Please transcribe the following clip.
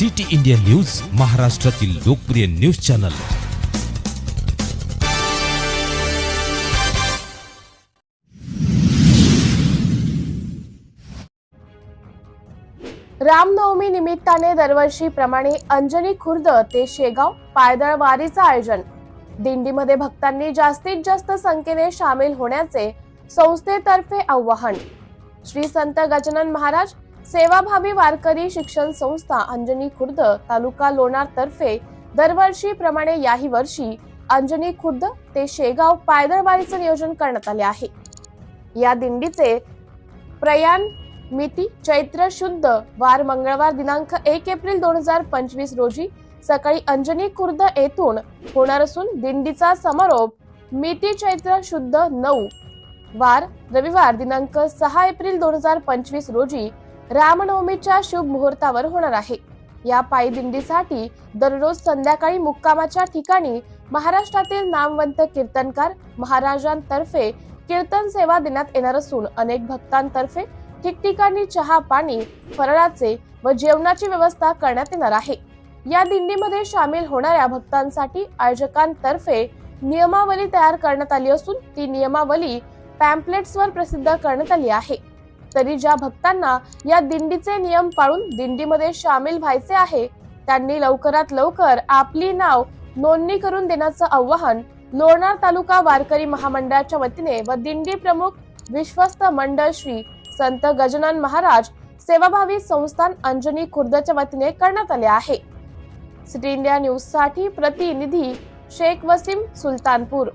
City India news महाराष्ट्रातील लोकप्रिय news channel. Ramnavami निमित्ताने दरवर्षीप्रमाणे अंजनी खुर्द ते शेगाव पायदळ वारीचं आयोजन. दिंडीमध्ये भक्तांनी जास्तीत जास्त संख्येने सामील होण्याचे संस्थेतर्फे आवाहन. श्री संत गजानन महाराज सेवाभावी वारकरी शिक्षण संस्था अंजनी खुर्द तालुका लोणार तर्फे दरवर्षीप्रमाणे याही वर्षी अंजनी खुर्द ते शेगाव पायदळबारीचं नियोजन करण्यात आले आहे. या दिंडीचे प्रयाण मिती चैत्र शुद्ध वार मंगळवार दिनांक एक एप्रिल दोन हजार पंचवीस रोजी सकाळी अंजनी खुर्द येथून होणार असून दिंडीचा समारोप मिती चैत्र शुद्ध नऊ वार रविवार दिनांक सहा एप्रिल दोन हजार पंचवीस रोजी रामनवमीच्या शुभ मुहूर्तावर होणार आहे. या पायदिंडीसाठी दररोज संध्याकाळी मुक्कामाच्या ठिकाणी महाराष्ट्रातील नामवंत कीर्तनकार महाराजांतर्फे कीर्तन सेवा देण्यात येणार असून अनेक भक्तांतर्फे ठिकठिकाणी चहा पाणी फराळाचे व जेवणाची व्यवस्था करण्यात येणार आहे. या दिंडीमध्ये सामील होणाऱ्या भक्तांसाठी आयोजकांतर्फे नियमावली तयार करण्यात आली असून ती नियमावली पॅम्पलेट्सवर प्रसिद्ध करण्यात आली आहे. तरी ज्या भक्तांना या दिंडीचे नियम पाळून दिंडीमध्ये सामील व्हायचे आहे त्यांनी लवकरात लवकर आपली नाव नोंदणी करून देण्याचं आव्हान लोणार तालुका वारकरी महामंडळाच्या वतीने व दिंडी प्रमुख विश्वस्त मंडळ श्री संत गजानन महाराज सेवाभावी संस्थान अंजनी खुर्दच्या वतीने करण्यात आले आहे. सिटी इंडिया न्यूजसाठी प्रतिनिधी शेख वसीम सुलतानपूर.